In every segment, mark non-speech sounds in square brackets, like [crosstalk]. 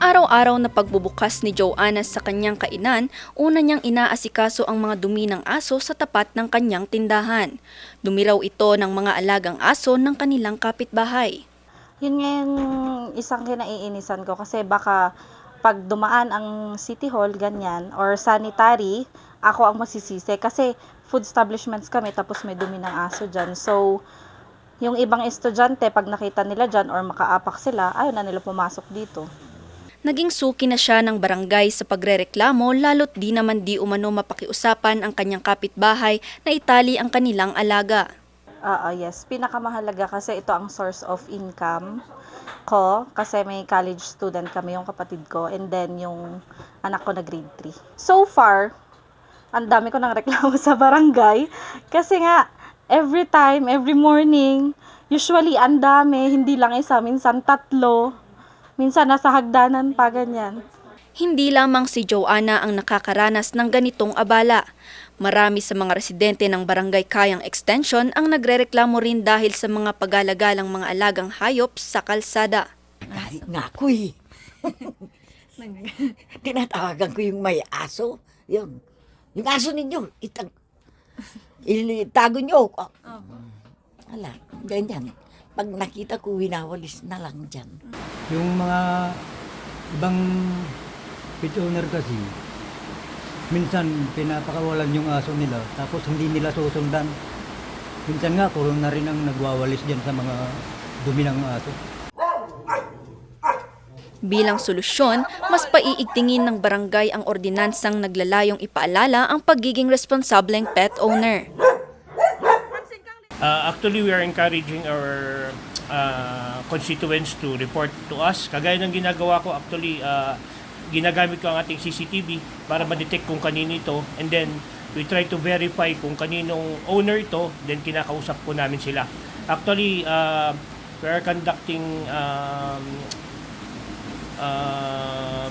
araw-araw na pagbubukas ni Joanna sa kanyang kainan, una niyang inaasikaso ang mga dumi ng aso sa tapat ng kanyang tindahan. Dumi raw ito ng mga alagang aso ng kanilang kapitbahay. Yun nga yung isang kinaiinisan ko kasi baka pag dumaan ang city hall, ganyan, or sanitary, ako ang masisisi. Kasi food establishments kami, tapos may dumi ng aso dyan. So, yung ibang estudyante, pag nakita nila dyan or makaapak sila, ayaw na nila pumasok dito. Naging suki na siya ng barangay sa pagrereklamo lalo't di naman di umano mapakiusapan ang kanyang kapitbahay na itali ang kanilang alaga. Oo, yes. Pinakamahalaga kasi ito ang source of income ko kasi may college student kami yung kapatid ko and then yung anak ko na grade 3. So far, ang dami ko ng reklamo [laughs] sa barangay kasi nga every time, every morning, usually ang dami, hindi lang isa, minsan tatlo, minsan nasa hagdanan pa ganyan. Hindi lamang si Joanna ang nakakaranas ng ganitong abala. Marami sa mga residente ng Barangay Kayang Extension ang nagrereklamo rin dahil sa mga pagalagalang mga alagang hayop sa kalsada. Kahit nga ako eh. [laughs] Tinatawagan ko yung may aso. Yun. Yung aso ninyo, itag... Itago nyo. Oh. Ala, ganyan. Pag nakita ko, winawalis na lang dyan. Yung mga ibang pet owner kasi, minsan pinapakawalan yung aso nila, tapos hindi nila susundan. Minsan nga, puro na rin ang nagwawalis dyan sa mga dumi ng aso. Bilang solusyon, mas paiigtingin ng barangay ang ordinansang naglalayong ipaalala ang pagiging responsableng pet owner. Uh, actually, we are encouraging our uh, constituents to report to us. Kagaya ng ginagawa ko, actually, uh, ginagamit ko ang ating CCTV para ma-detect kung kanino ito. And then, we try to verify kung kaninong owner ito, then kinakausap po namin sila. Actually, uh, we are conducting um, uh,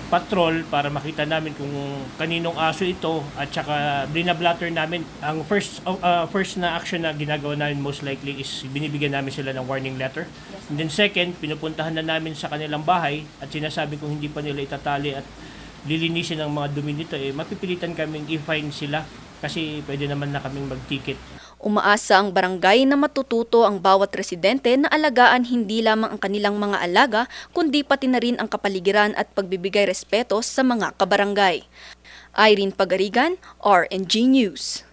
patrol para makita namin kung kaninong aso ito at saka binablatter namin. Ang first uh, first na action na ginagawa namin most likely is binibigyan namin sila ng warning letter. And then second pinupuntahan na namin sa kanilang bahay at sinasabi kung hindi pa nila itatali at lilinisin ang mga dumi nito eh mapipilitan kaming i-fine sila kasi pwede naman na kaming mag-ticket Umaasa ang barangay na matututo ang bawat residente na alagaan hindi lamang ang kanilang mga alaga, kundi pati na rin ang kapaligiran at pagbibigay respeto sa mga kabarangay. Irene Pagarigan, RNG News.